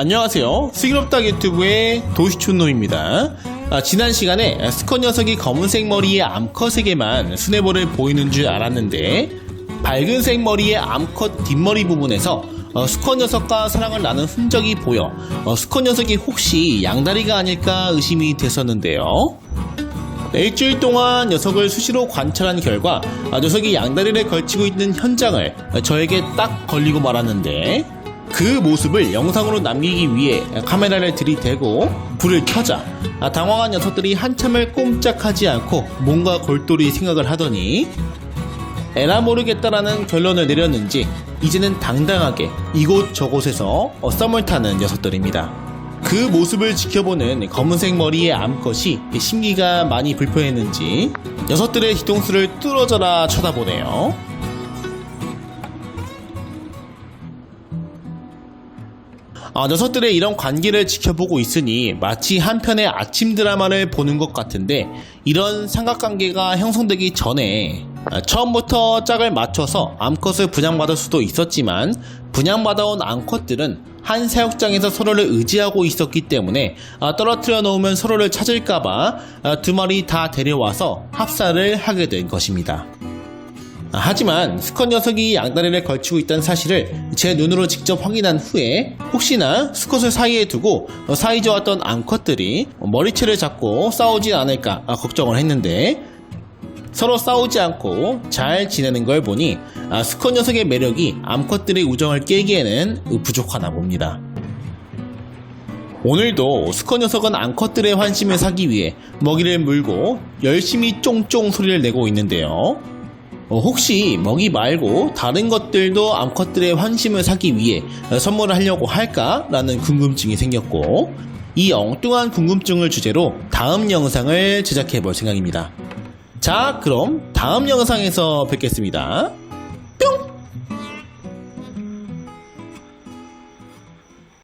안녕하세요. 슬기롭다 유튜브의 도시촌노입니다. 아, 지난 시간에 스컷 녀석이 검은색 머리에 암컷에게만 수뇌볼을 보이는 줄 알았는데 밝은색 머리의 암컷 뒷머리 부분에서 어, 수컷 녀석과 사랑을 나눈 흔적이 보여 어, 수컷 녀석이 혹시 양다리가 아닐까 의심이 됐었는데요. 일주일 동안 녀석을 수시로 관찰한 결과 아, 녀석이 양다리를 걸치고 있는 현장을 저에게 딱 걸리고 말았는데 그 모습을 영상으로 남기기 위해 카메라를 들이대고 불을 켜자 아, 당황한 녀석들이 한참을 꼼짝하지 않고 뭔가 골똘히 생각을 하더니 에라 모르겠다라는 결론을 내렸는지 이제는 당당하게 이곳 저곳에서 어, 썸을 타는 녀석들입니다. 그 모습을 지켜보는 검은색 머리의 암컷이 심기가 많이 불편했는지 녀석들의 뒤통수를 뚫어져라 쳐다보네요. 아, 녀석들의 이런 관계를 지켜보고 있으니 마치 한편의 아침 드라마를 보는 것 같은데 이런 삼각관계가 형성되기 전에 아, 처음부터 짝을 맞춰서 암컷을 분양받을 수도 있었지만 분양받아온 암컷들은 한 사육장에서 서로를 의지하고 있었기 때문에 아, 떨어뜨려 놓으면 서로를 찾을까봐 아, 두 마리 다 데려와서 합사를 하게 된 것입니다. 아, 하지만 스컷 녀석이 양다리를 걸치고 있다는 사실을 제 눈으로 직접 확인한 후에 혹시나 스컷을 사이에 두고 어, 사이 좋았던 암컷들이 머리채를 잡고 싸우진 않을까 아, 걱정을 했는데 서로 싸우지 않고 잘 지내는 걸 보니 아, 스컷 녀석의 매력이 암컷들의 우정을 깨기에는 부족하나 봅니다. 오늘도 스컷 녀석은 암컷들의 환심을 사기 위해 먹이를 물고 열심히 쫑쫑 소리를 내고 있는데요. 어, 혹시 먹이 말고 다른 것들도 암컷들의 환심을 사기 위해 어, 선물을 하려고 할까라는 궁금증이 생겼고 이 엉뚱한 궁금증을 주제로 다음 영상을 제작해 볼 생각입니다. 자, 그럼 다음 영상에서 뵙겠습니다.